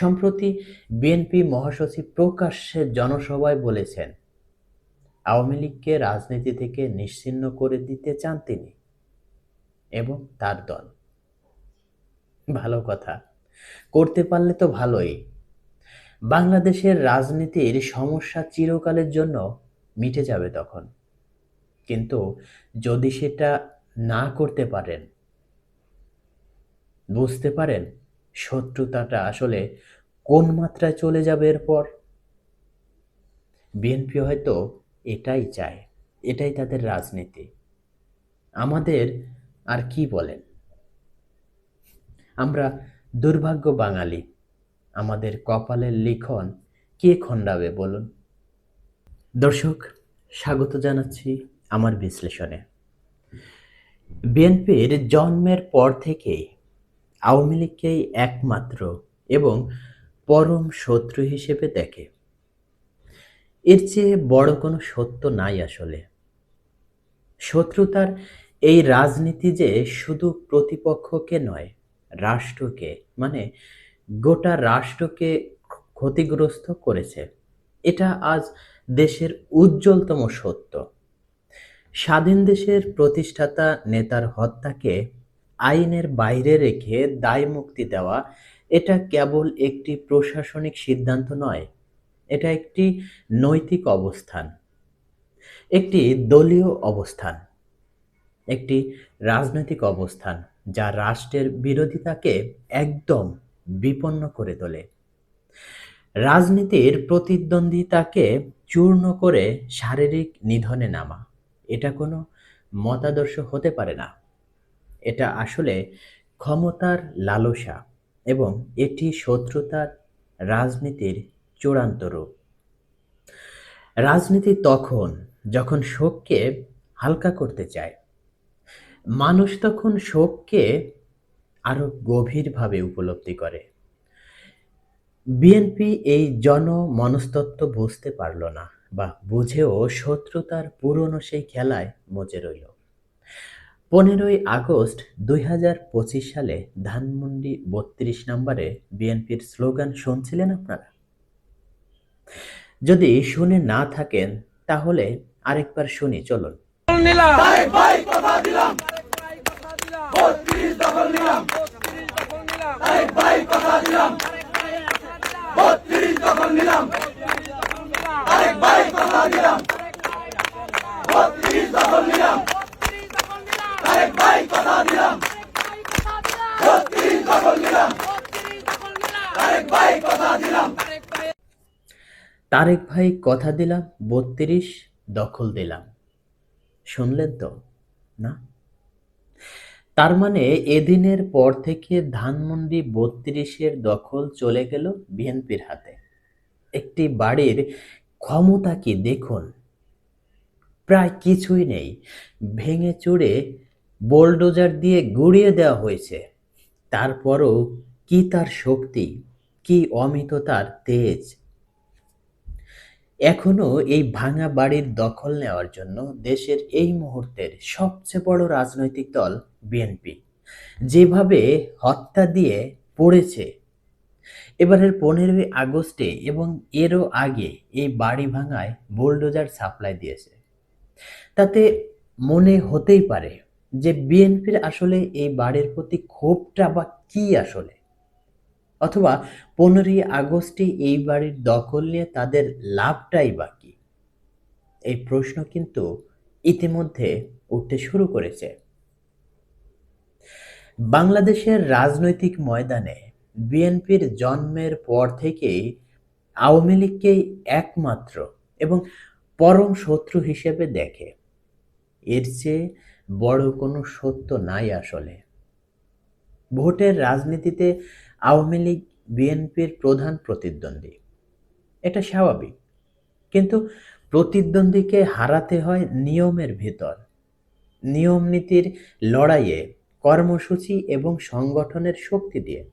সম্প্রতি বিএনপি মহাসচিব প্রকাশ্যে জনসভায় বলেছেন, আওয়ামী লীগকে রাজনীতি থেকে নিশ্চিহ্ন করে দিতে চান তিনি এবং তার দল। ভালো কথা, করতে পারলে তো ভালোই। বাংলাদেশের রাজনীতির সমস্যা চিরকালের জন্য মিটে যাবে তখন। কিন্তু যদি সেটা না করতে পারেন, বুঝতে পারেন শত্রুতাটা আসলে কোন মাত্রায় চলে যাবে এরপর? বিএনপি হয়তো এটাই চায়, এটাই তাদের রাজনীতি। আমাদের আর কি বলেন? আমরা দুর্ভাগ্য বাঙালি, আমাদের কপালের লিখন কে খণ্ডাবে বলুন? দর্শক, স্বাগত জানাচ্ছি আমার বিশ্লেষণে। বিএনপির জন্মের পর থেকেই আওয়ামী লীগকেই একমাত্র এবং পরম শত্রু হিসেবে দেখে। এর চেয়ে বড় কোনো সত্য নাই আসলে। শত্রুতার এই রাজনীতি যে শুধু প্রতিপক্ষকে নয়, রাষ্ট্রকে মানে গোটা রাষ্ট্রকে ক্ষতিগ্রস্ত করেছে, এটা আজ দেশের উজ্জ্বলতম সত্য। স্বাধীন দেশের প্রতিষ্ঠাতা নেতার হত্যাকে আইনের বাইরে রেখে দায় মুক্তি দেওয়া, এটা কেবল একটি প্রশাসনিক সিদ্ধান্ত নয়, এটা একটি নৈতিক অবস্থান, একটি দলীয় অবস্থান, একটি রাজনৈতিক অবস্থান যা রাষ্ট্রের বিরোধিতাকে একদম বিপন্ন করে তোলে। রাজনীতির প্রতিদ্বন্দ্বিতাকে চূর্ণ করে শারীরিক নিধনে নামা, এটা কোনো মতাদর্শ হতে পারে না। এটা আসলে ক্ষমতার লালসা এবং এটি শত্রুতার রাজনীতির চূড়ান্ত রূপ। রাজনীতি তখন যখন শোককে হালকা করতে চায়, মানুষ তখন শোককে আরও গভীরভাবে উপলব্ধি করে। বিএনপি এই জন মনস্তত্ত্ব বুঝতে পারল না বা বুঝেও শত্রুতার পুরনো সেই খেলায় মজে রইল। পনেরোই আগস্ট দু হাজার পঁচিশ সালে ধানমন্ডি বত্রিশ নম্বরে বিএনপির স্লোগান শুনছিলেন আপনারা? যদি শুনে না থাকেন, তাহলে আরেকবার শুনি, চলুন। নিলাম। তারেক ভাই কথা দিলাম, বত্রিশ দখল দিলাম। শুনলেন তো, না? তার মানে এদিনের পর থেকে ধানমন্ডি বত্রিশের দখল চলে গেল বিএনপির হাতে। একটি বাড়ির ক্ষমতা কি দেখুন? প্রায় কিছুই নেই। ভেঙে চুড়ে বোলডোজার দিয়ে গুড়িয়ে দেওয়া হয়েছে। তারপরও কি তার শক্তি, কি অমিত তার তেজ? এখনও এই ভাঙা বাড়ির দখল নেওয়ার জন্য দেশের এই মুহূর্তের সবচেয়ে বড় রাজনৈতিক দল বিএনপি। যেভাবে হত্যা দিয়ে পড়েছে। এবারের পনেরোই আগস্টে এবং এরও আগে এই বাড়ি ভাঙায় বুলডোজার সাপ্লাই দিয়েছে। তাতে মনে হতেই পারে যে বিএনপির আসলে এই বাড়ির প্রতি ক্ষোভটা বা কি আসলে? অথবা পনেরোই আগস্টে এই বাড়ির দখল নিয়ে তাদের লাভটাই বাকি এই প্রশ্ন কিন্তু ইতিমধ্যে উঠতে শুরু করেছে। বাংলাদেশের রাজনৈতিক ময়দানে বিএনপির জন্মের পর থেকেই আওয়ামী লীগকেই একমাত্র এবং পরম শত্রু হিসেবে দেখে। এর চেয়ে বড় কোনো সত্য নাই আসলে। ভোটের রাজনীতিতে আওয়ামী লীগ, বিএনপির প্রধান প্রতিদ্বন্দ্বী। এটা স্বাভাবিক। কিন্তু প্রতিদ্বন্দ্বীকে হারাতে হয় নিয়মের ভিতর। নিয়ম নীতির লড়াইয়ে কর্মসূচি এবং সংগঠনের শক্তি দিয়ে।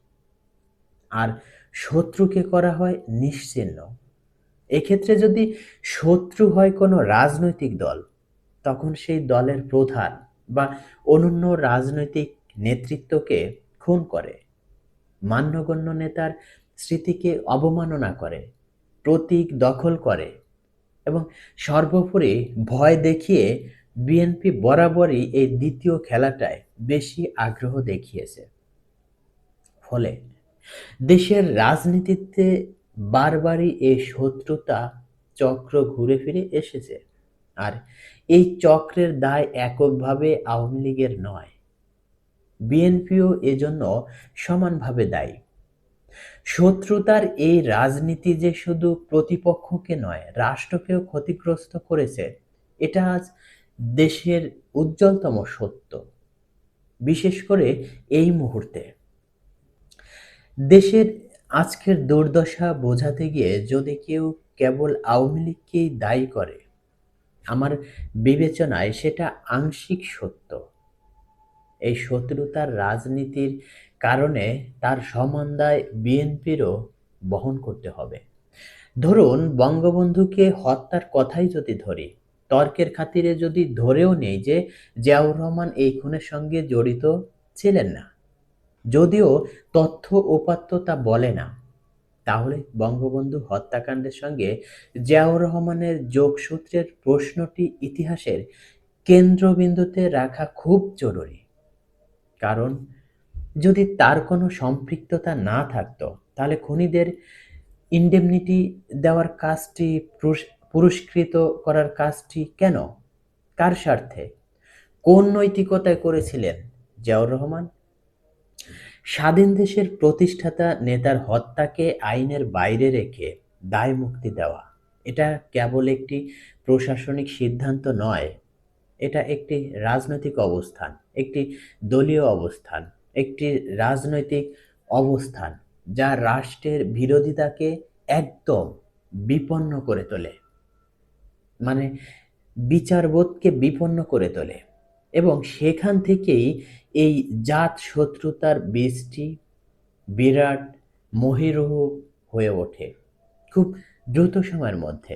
আর শত্রুকে করা হয় নিশ্চিহ্ন এক্ষেত্রে যদি শত্রু হয় কোনো রাজনৈতিক দল, তখন সেই দলের প্রধান বা অনন্য রাজনৈতিক নেতৃত্বকে খুন করে, মান্যগণ্য নেতার স্মৃতিকে অবমাননা করে, প্রতীক দখল করে এবং সর্বোপরি ভয় দেখিয়ে বিএনপি বরাবরই এই দ্বিতীয় খেলাটায় বেশি আগ্রহ দেখিয়েছে। ফলে দেশের রাজনীতিতে বারবারই এই শত্রুতা চক্র ঘুরে ফিরে এসেছে। আর এই চক্রের দায় এককভাবে আওয়ামী লীগের নয়। বিএনপিও এজন্য সমানভাবে দায়ী। শত্রুতার এই রাজনীতি যে শুধু প্রতিপক্ষকে নয়, রাষ্ট্রকেও ক্ষতিগ্রস্ত করেছে, এটা আজ দেশের উজ্জ্বলতম সত্য। বিশেষ করে এই মুহূর্তে। দেশের আজকের দুর্দশা বোঝাতে গিয়ে যদি কেউ কেবল আওয়ামী লীগকেই দায়ী করে বিবেচনায় সেটা আংশিক সত্য। এই শত্রুতার রাজনীতির কারণে তার সমন্বয় বিএনপিরও বহন করতে হবে। ধরুন, বঙ্গবন্ধুকে হত্যার কথাই যদি ধরি, তর্কের খাতিরে যদি ধরেও নেই যে জিয়াউর রহমান এই খুনের সঙ্গে জড়িত ছিলেন না। যদিও তথ্য উপাত্ত তা বলে না। তাহলে বঙ্গবন্ধু হত্যাকাণ্ডের সঙ্গে জিয়াউর রহমানের যোগসূত্রের প্রশ্নটি ইতিহাসের কেন্দ্রবিন্দুতে রাখা খুব জরুরি। কারণ, যদি তার কোনো সম্পৃক্ততা না থাকতো, তাহলে খুনিদের ইন্ডেমনিটি দেওয়ার কাজটি পুরস্কৃত করার কাজটি কেন? কার স্বার্থে? কোন নৈতিকতায় করেছিলেন জিয়াউর রহমান? স্বাধীন দেশের প্রতিষ্ঠাতা নেতার হত্যাকে আইনের বাইরে রেখে দায় মুক্তি দেওয়া, এটা কেবল একটি প্রশাসনিক সিদ্ধান্ত নয়, এটা একটি রাজনৈতিক অবস্থান, একটি দলীয় অবস্থান, একটি রাজনৈতিক অবস্থান যা রাষ্ট্রের বিরোধিতাকে একদম বিপন্ন করে তোলে। মানে বিচারবোধকে বিপন্ন করে তোলে। এবং সেখান থেকেই এই জাত শত্রুতার বীজটি বিরাট মহিরুহ হয়ে ওঠে খুব দ্রুত সময়ের মধ্যে।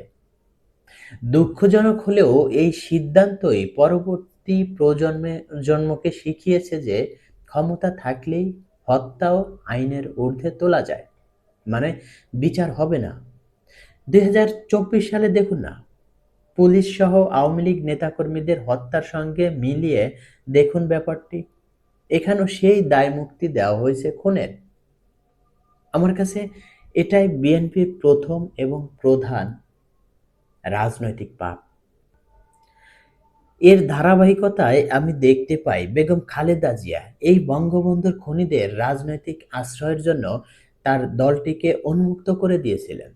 দুঃখজনক হলেও এই সিদ্ধান্তই পরবর্তী প্রজন্মে, জন্মকে শিখিয়েছে যে ক্ষমতা থাকলেই হত্যাও আইনের ঊর্ধ্বে তোলা যায়। মানে বিচার হবে না। দু হাজার চব্বিশ সালে দেখুন না পুলিশ সহ আওয়ামী লীগ নেতাকর্মীদের হত্যার সঙ্গে মিলিয়ে, দেখুন ব্যাপারটি, এখানেও সেই দায় মুক্তি দেওয়া হয়েছে খুনের। আমার কাছে এটাই বিএনপির প্রথম এবং প্রধান রাজনৈতিক পাপ। এর ধারাবাহিকতায় আমি দেখতে পাই বেগম খালেদা জিয়া এই বঙ্গবন্ধুর খনিদের রাজনৈতিক আশ্রয়ের জন্য তার দলটিকে উন্মুক্ত করে দিয়েছিলেন।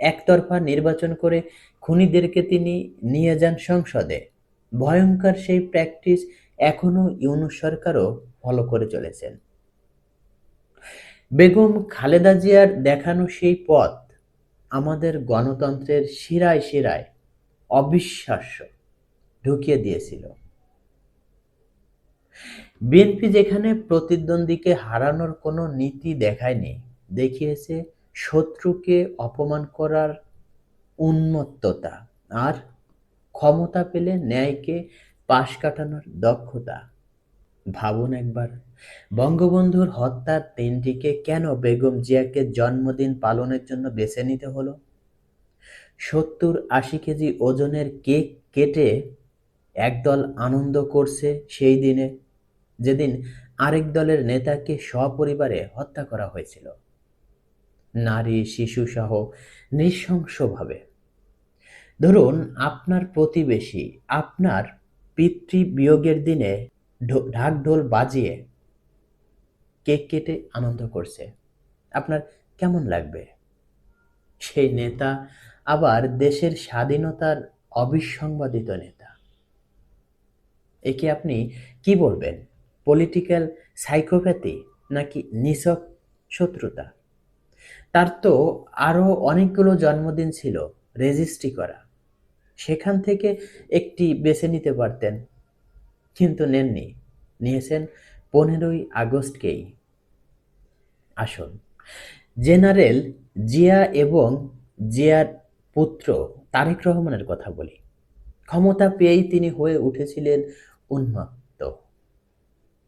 একতরফা নির্বাচন করে খুনিদেরকে তিনি নিয়ে যান সংসদে। ভয়ঙ্কর সেই প্র্যাকটিস এখনও ইউনুস সরকারও ফলো করে চলেছেন। বেগম খালেদা জিয়ার দেখানো সেই পথ আমাদের গণতন্ত্রের শিরায় শিরায় অবিশ্বাস্য ঢুকিয়ে দিয়েছিল। বিএনপি যেখানে প্রতিদ্বন্দ্বীকে হারানোর কোনো নীতি দেখায়নি, দেখিয়েছে শত্রুকে অপমান করার উন্মত্ততা আর ক্ষমতা পেলে ন্যায়কে পাশ কাটানোর দক্ষতা। ভাবুন একবার, বঙ্গবন্ধুর হত্যার দিনটিকে কেন বেগম জিয়াকে জন্মদিন পালনের জন্য বেছে নিতে হলো? সত্তর আশি কেজি ওজনের কেক কেটে একদল আনন্দ করছে সেই দিনে, যেদিন আরেক দলের নেতাকে সপরিবারে হত্যা করা হয়েছিল। নারী শিশু সহ নৃশংসভাবে ধরুন, আপনার প্রতিবেশী আপনার পিতৃ বিয়োগের দিনে ঢাকঢোল বাজিয়ে কেক কেটে আনন্দ করছে। আপনার কেমন লাগবে? সেই নেতা আবার দেশের স্বাধীনতার অবিসংবাদিত নেতা। একে আপনি কি বলবেন? পলিটিক্যাল সাইকোপ্যাথি নাকি নিছক শত্রুতা? তার তো আরও অনেকগুলো জন্মদিন ছিল, রেজিস্ট্রি করা। সেখান থেকে একটি বেছে নিতে পারতেন, কিন্তু নেননি। নিয়েছেন পনেরোই আগস্টকেই। আসুন, জেনারেল জিয়া এবং জিয়ার পুত্র তারেক রহমানের কথা বলি। ক্ষমতা পেয়েই তিনি হয়ে উঠেছিলেন উন্মত্ত।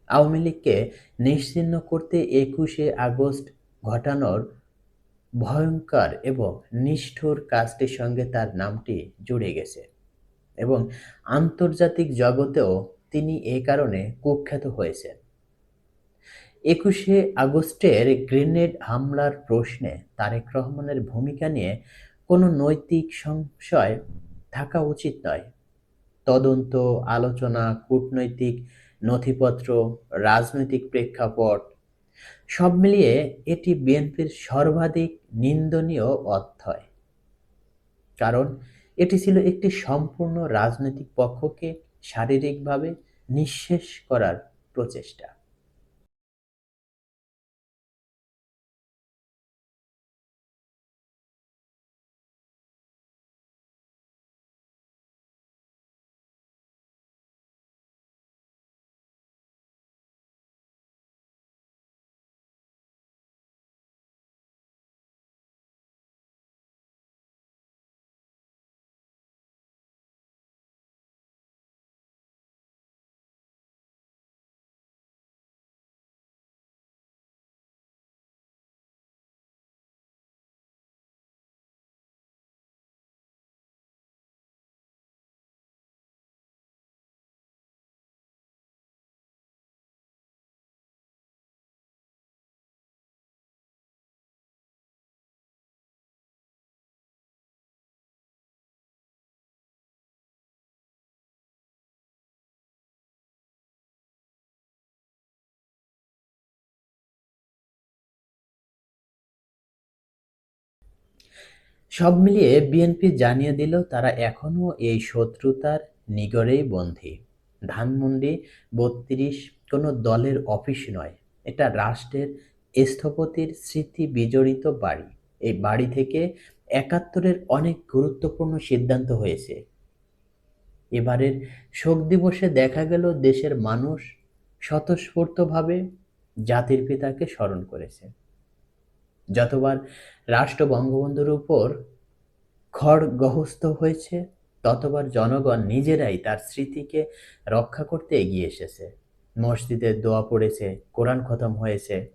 আওয়ামী লীগকে নিশ্চিহ্ন করতে একুশে আগস্ট ঘটানোর ভয়ঙ্কর এবং নিষ্ঠুর কাজটির সঙ্গে তার নামটি জুড়ে গেছে এবং আন্তর্জাতিক জগতেও তিনি এ কারণে কুখ্যাত হয়েছেন। একুশে আগস্টের গ্রেনেড হামলার প্রশ্নে তারেক রহমানের ভূমিকা নিয়ে কোনো নৈতিক সংশয় থাকা উচিত নয়। তদন্ত, আলোচনা, কূটনৈতিক নথিপত্র, রাজনৈতিক প্রেক্ষাপট সব মিলিয়ে এটি বিএনপির সর্বাধিক নিন্দনীয় অধ্যায়। কারণ এটি ছিল একটি সম্পূর্ণ রাজনৈতিক পক্ষকে শারীরিকভাবে নিঃশেষ করার প্রচেষ্টা। সব মিলিয়ে বিএনপি জানিয়ে দিল তারা এখনও এই শত্রুতার নিগড়েই বন্দী। ধানমন্ডি বত্রিশ কোনো দলের অফিস নয়, এটা রাষ্ট্রের স্থপতির স্মৃতি বিজড়িত বাড়ি। এই বাড়ি থেকে একাত্তরের অনেক গুরুত্বপূর্ণ সিদ্ধান্ত হয়েছে। এবারের শোক দিবসে দেখা গেল দেশের মানুষ স্বতঃস্ফূর্তভাবে জাতির পিতাকে স্মরণ করেছে। যতবার রাষ্ট্র বঙ্গবন্ধুর উপর খড়গহস্ত হয়েছে, ততবার জনগণ নিজেরাই তার স্মৃতিকে রক্ষা করতে এগিয়ে এসেছে। মসজিদে দোয়া পড়েছে, কোরআন খতম হয়েছে।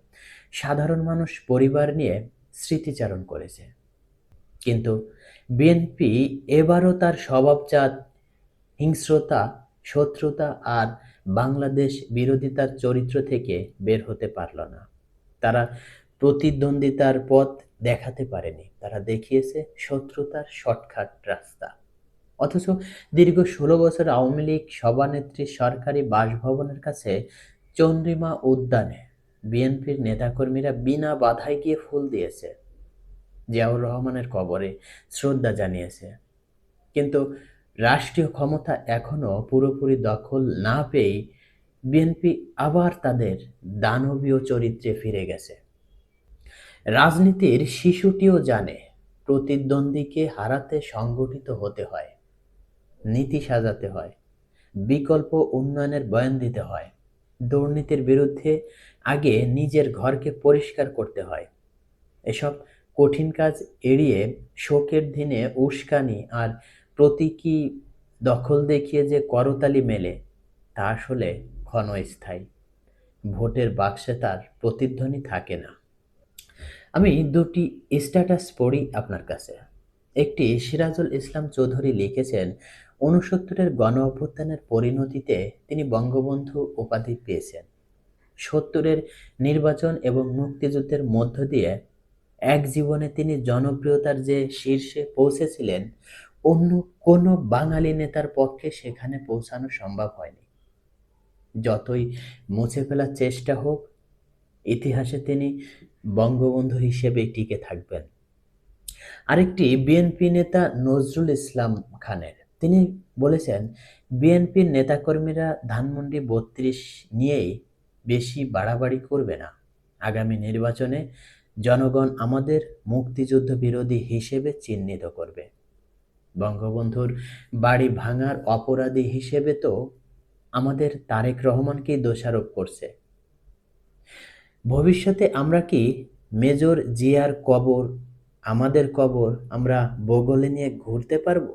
সাধারণ মানুষ পরিবার নিয়ে স্মৃতিচারণ করেছে। কিন্তু বিএনপি এবারও তার স্বভাবজাত হিংস্রতা, শত্রুতা আর বাংলাদেশ বিরোধিতার চরিত্র থেকে বের হতে পারল না। তারা প্রতিদ্বন্দ্বিতার পথ দেখাতে পারেনি। তারা দেখিয়েছে শত্রুতার শর্টকাট রাস্তা। অথচ দীর্ঘ ষোলো বছর আওয়ামী লীগ সভানেত্রী সরকারি বাসভবনের কাছে চন্দ্রিমা উদ্যানে বিএনপির নেতাকর্মীরা বিনা বাধায় গিয়ে ফুল দিয়েছে। জিয়াউর রহমানের কবরে শ্রদ্ধা জানিয়েছে। কিন্তু রাষ্ট্রীয় ক্ষমতা এখনও পুরোপুরি দখল না পেয়েই বিএনপি আবার তাদের দানবীয় চরিত্রে ফিরে গেছে। রাজনীতির শিশুটিও জানে, প্রতিদ্বন্দ্বীকে হারাতে সংগঠিত হতে হয়, নীতি সাজাতে হয়, বিকল্প উন্নয়নের বয়ান দিতে হয়, দুর্নীতির বিরুদ্ধে আগে নিজের ঘরকে পরিষ্কার করতে হয়। এসব কঠিন কাজ এড়িয়ে শোকের দিনে উস্কানি আর প্রতীকী দখল দেখিয়ে যে করতালি মেলে, তা আসলে ক্ষণস্থায়ী। ভোটের বাক্সে তার প্রতিধ্বনি থাকে না। আমি দুটি স্ট্যাটাস পড়ি আপনার কাছে। একটি সিরাজুল ইসলাম চৌধুরী লিখেছেন, ঊনসত্তরের গণ অভ্যুত্থানের পরিণতিতে তিনি বঙ্গবন্ধু উপাধি পেয়েছেন। সত্তরের নির্বাচন এবং মুক্তিযুদ্ধের মধ্য দিয়ে এক জীবনে তিনি জনপ্রিয়তার যে শীর্ষে পৌঁছেছিলেন, অন্য কোনো বাঙালি নেতার পক্ষে সেখানে পৌঁছানো সম্ভব হয়নি। যতই মুছে ফেলার চেষ্টা হোক, ইতিহাসে তিনি বঙ্গবন্ধু হিসেবে টিকে থাকবেন। আরেকটি বিএনপি নেতা নজরুল ইসলাম খানের, তিনি বলেছেন বিএনপির নেতাকর্মীরা ধানমন্ডি বত্রিশ নিয়েই বেশি বাড়াবাড়ি করবে না। আগামী নির্বাচনে জনগণ আমাদের মুক্তিযুদ্ধ বিরোধী হিসেবে চিহ্নিত করবে। বঙ্গবন্ধুর বাড়ি ভাঙার অপরাধী হিসেবে তো আমাদের তারেক রহমানকেই দোষারোপ করছে। ভবিষ্যতে আমরা কি মেজর জিয়ার কবর, আমাদের কবর আমরা বগলে নিয়ে ঘুরতে পারব?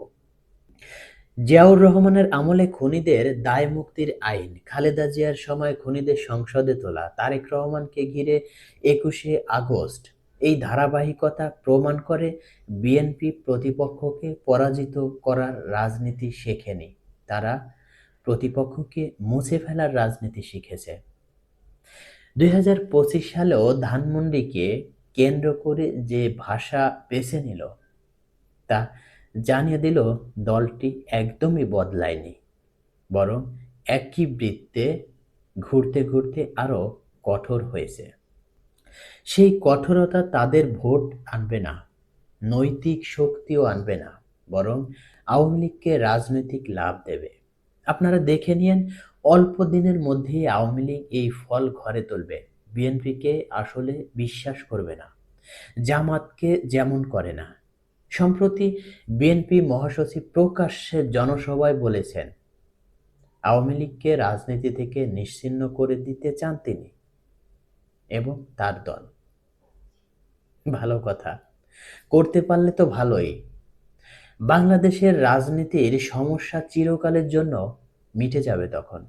জিয়াউর রহমানের আমলে খুনিদের দায় মুক্তির আইন, খালেদা জিয়ার সময় খুনিদের সংসদে তোলা, তারেক রহমানকে ঘিরে একুশে আগস্ট এই ধারাবাহিকতা প্রমাণ করে বিএনপি প্রতিপক্ষকে পরাজিত করার রাজনীতি শেখেনি। তারা প্রতিপক্ষকে মুছে ফেলার রাজনীতি শিখেছে। দুই হাজার পঁচিশ সালেও ধানমন্ডিকে কেন্দ্র করে যে ভাষা বেছে নিল, তা জানিয়ে দিল, দলটি একদমই বদলায়নি। বরং একই বৃত্তে ঘুরতে ঘুরতে আরও কঠোর হয়েছে। সেই কঠোরতা তাদের ভোট আনবে না, নৈতিক শক্তিও আনবে না, বরং আওয়ামী লীগকে রাজনৈতিক লাভ দেবে। আপনারা দেখে নিন, অল্প দিনের মধ্যেই আওয়ামী লীগ এই ফল ঘরে তুলবে। বিএনপিকে আসলে বিশ্বাস করবে না। জামাতকে যেমন করে না। সম্প্রতি বিএনপি মহাসচিব প্রকাশ্যে জনসভায় বলেছেন, আওয়ামী লীগকে রাজনীতি থেকে নিশ্চিহ্ন করে দিতে চান তিনি এবং তার দল। ভালো কথা। করতে পারলে তো ভালোই। বাংলাদেশের রাজনীতির সমস্যা চিরকালের জন্য মিটে যাবে তখন।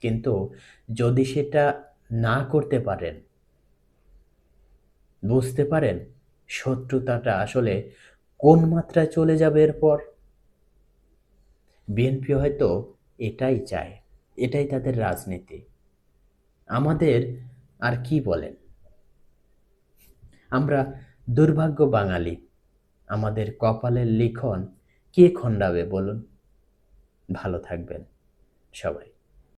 কিন্তু যদি সেটা না করতে পারেন, বুঝতে পারেন শত্রুতাটা আসলে কোন মাত্রায় চলে যাবে এরপর? বিএনপি হয়তো এটাই চায়, এটাই তাদের রাজনীতি। আমাদের আর কি বলেন? আমরা দুর্ভাগ্য বাঙালি। আমাদের কপালের লিখন কে খণ্ডাবে বলুন? ভালো থাকবেন সবাই।